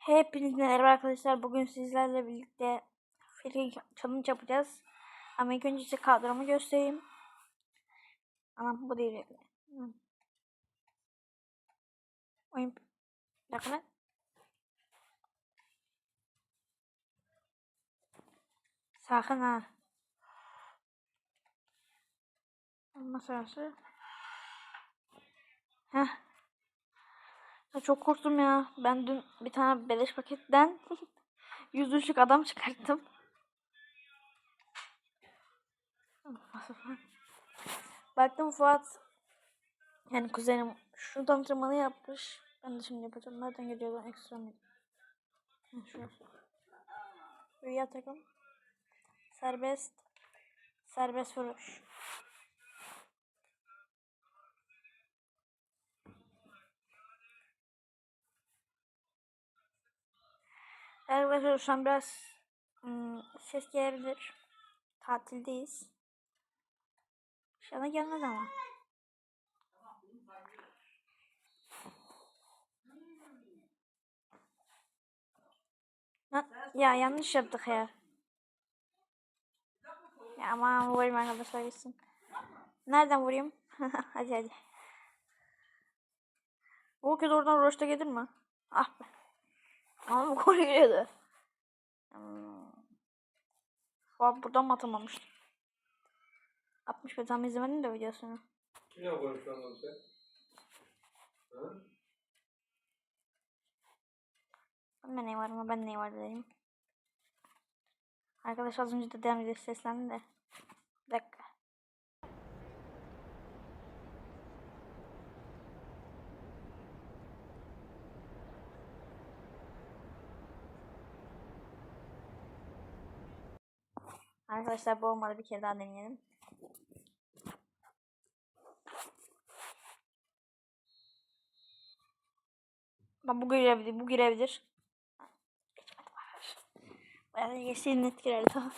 Hepinize merhaba arkadaşlar. Bugün sizlerle birlikte free challenge yapacağız. Ama ilk önce size kadromu göstereyim. Anam bu değil. Oyun yakına. Sakın ha. Olma sırası. Heh. Çok korktum ya. Ben dün bir tane beleş paketten yüzlük adam çıkarttım. Baktım Fuat yani kuzenim şu antrenmanı yapmış. Ben de şimdi yapacağım. Nereden geliyor lan ekstra mı? Rüya takım. Serbest. Serbest vuruş. Arkadaşlar şu an biraz ım, ses gelebilir. Tatildeyiz. İnşallah gelmez ama. Ha, ya yanlış yaptık ya. Ya aman vurayım arkadaşlar gitsin. Nereden vurayım? hadi hadi. Bu kez oradan roşta gelir mi? Ah be. Ama bu gol geliyordu. Hmm. Fuat buradan mı atamamıştı? 60 be tam izlemedim de videosunu. Kimle konuşuyorsun sen? Ha? Ben ne var ben ne var dedim. Arkadaş az önce de devam edip seslendi de. Bir dakika. Arkadaşlar bu olmadı bir kere daha deneyelim. Bak bu girebilir, bu girebilir. Geçmedi. Ben geçseydi net girerdi tamam.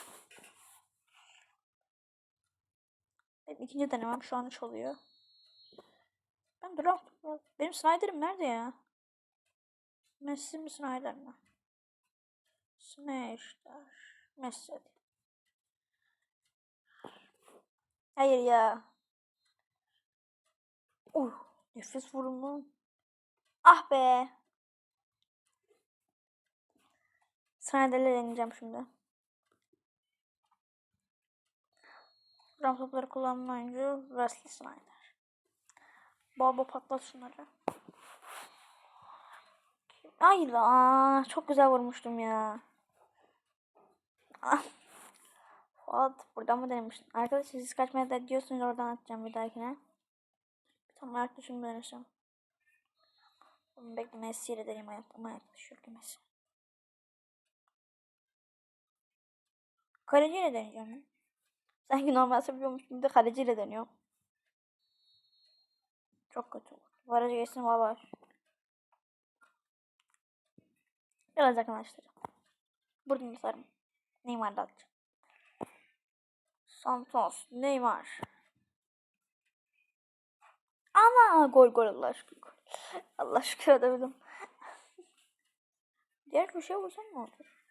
İkinci denemem şu an 3 oluyor. Ben duram. Benim Snyder'ım nerede ya? Messi mi Snyder mi? Snyder. Messi. hadi. Hayır ya. Uh, nefes vurumu. Ah be. Snyder'le deneyeceğim şimdi. Ram topları kullanan oyuncu Wesley Snyder. Baba patlat şunları. Ay la çok güzel vurmuştum ya. Ah. Fuat buradan mı denemiştin? Arkadaşlar siz kaç metre diyorsunuz oradan atacağım bir dahakine. Tam ayak düşünme denesem. Bunu bekle Messi ile deneyim ayak, ayak düşüyor ki Messi. Kaleciyle deneyeceğim. Sanki normal seviyormuş gibi de kaleciyle deniyor. Çok kötü oldu. Barajı geçsin valla. Biraz yakınlaştıracağım. Buradan sarım. Neymar'da atacağım. Santos, Neymar. Ana gol gol Allah aşkına. Allah şükür edebildim. Diğer köşeye vursam ne olur?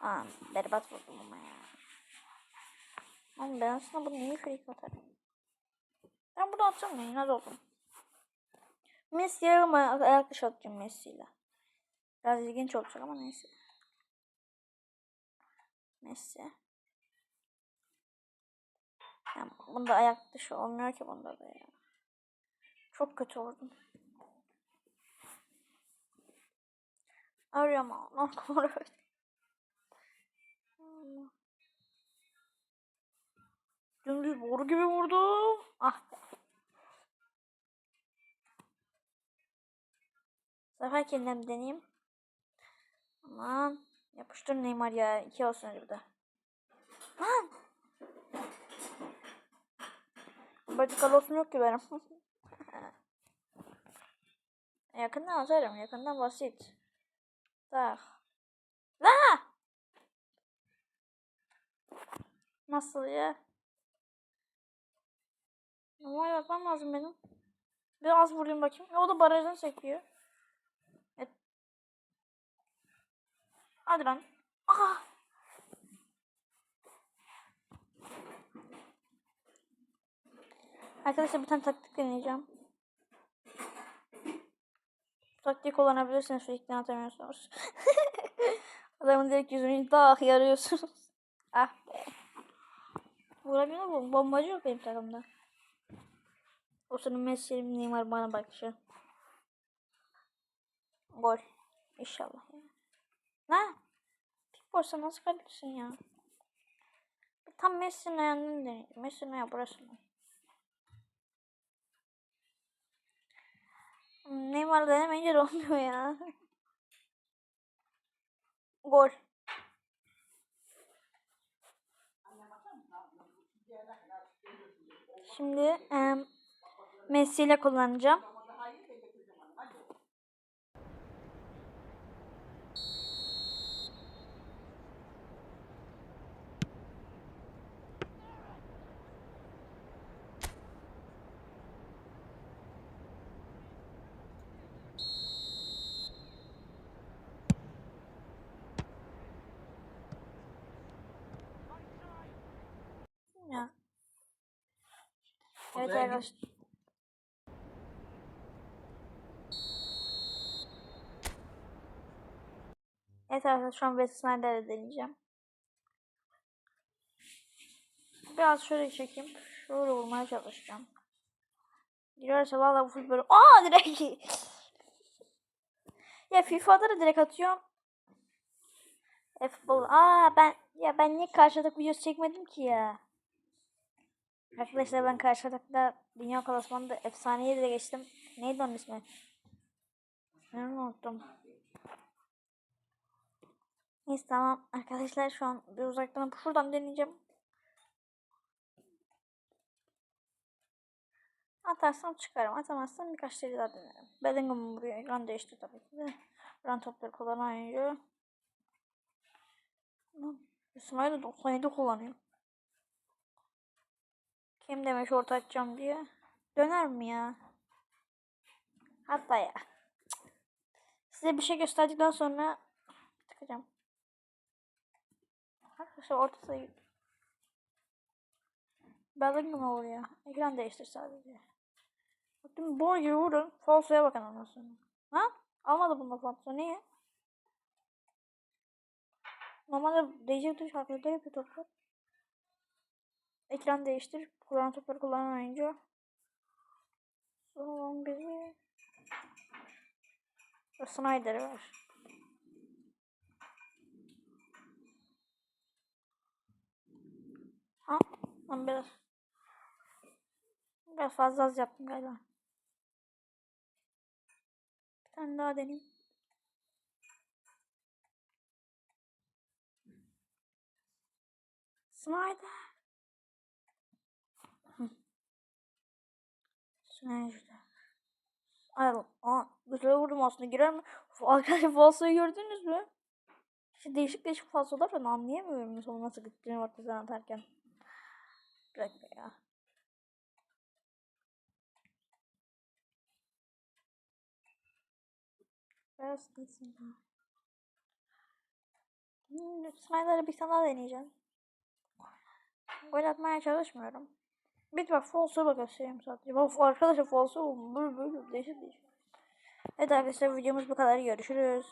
Aa, berbat vurdum ama ya. Ama ben aslında bunu niye freak atarım? Ben bunu atsam mı? İnat oldum. Messi'ye ayak dışı atacağım Messi'yle. Biraz ilginç olacak ama neyse. Messi. Yani bunda ayak dışı olmuyor ki bunda da ya. Çok kötü vurdum. Arıyorum ama. Dümdüz boru gibi vurdum. Ah be. Sefer kendim deneyeyim. Aman. Yapıştır Neymar ya. İki olsun hadi bir de. Lan. Vertikal olsun yok ki benim. Yakından atarım. Yakından basit. Tak. La! Nasıl ya? Ama bakmam lazım benim. Biraz vurayım bakayım. O da barajdan çekiyor. Hadi lan. Aha. Arkadaşlar bir tane taktik deneyeceğim. Bu taktiği kullanabilirsiniz fake'den atamıyorsunuz. Adamın direkt yüzünü daha yarıyorsunuz. ah be. Vuramıyor mu? Bombacı yok benim takımda. O sırada Messi'nin Neymar bana bakışı. Gol. İnşallah. Ne? Pik borsa nasıl kalırsın ya? Tam Messi'nin ayağını deneyim. Messi'nin ayağı burası mı? Hmm, Neymar denemeyince de olmuyor ya. Gol. Şimdi em, Messi ile kullanacağım. Ya. Evet arkadaşlar. Evet arkadaşlar şu an Wesley deneyeceğim. Biraz şöyle çekeyim. Şöyle vurmaya çalışacağım. Girerse valla bu futbol... Aa direkt! ya FIFA'da da direkt atıyorum. E futbol... Aa ben... Ya ben niye karşılık videosu çekmedim ki ya? Arkadaşlar ben karşılıkta Dünya Klasmanı'nda efsaneye de geçtim. Neydi onun ismi? Ben unuttum. Neyse tamam arkadaşlar şu an bir uzaktan şuradan deneyeceğim. Atarsam çıkarım. Atamazsam birkaç kere daha denerim. Bellingham vuruyor. Ekran değişti tabii ki de. Run topları kullanan oyuncu. İsmail de 97 kullanıyor. Kim demiş orta açacağım diye. Döner mi ya? Hatta ya. Size bir şey gösterdikten sonra tıkacağım. Arkadaşlar orta sayı. Bellingham'a vuruyor. Ekran değiştir sadece. Bakın boy gibi vurun. Falso'ya bakın ondan sonra. Ha? Almadı bunda falso. Niye? Normalde değecek tuş arkada yapıyor toplar. Ekran değiştir. Kullanan topları kullanan oyuncu. Son biri. Snyder'ı var. Ha? Ben biraz biraz fazla az yaptım galiba. Bir tane daha deneyeyim. Snyder. Snyder. Ay, aa, güzel vurdum aslında girer mi? Arkadaşlar falsoyu gördünüz mü? İşte değişik değişik falsolar var anlayamıyorum mesela nasıl gittiğini ortadan atarken. Bir ya. Biraz gitsin daha. Hmm, bir daha deneyeceğim. Gol atmaya çalışmıyorum. Bir bak falso'ya bak göstereyim sadece. Bak arkadaşlar falso böyle böyle değişik değişik. Evet arkadaşlar videomuz bu kadar. Görüşürüz.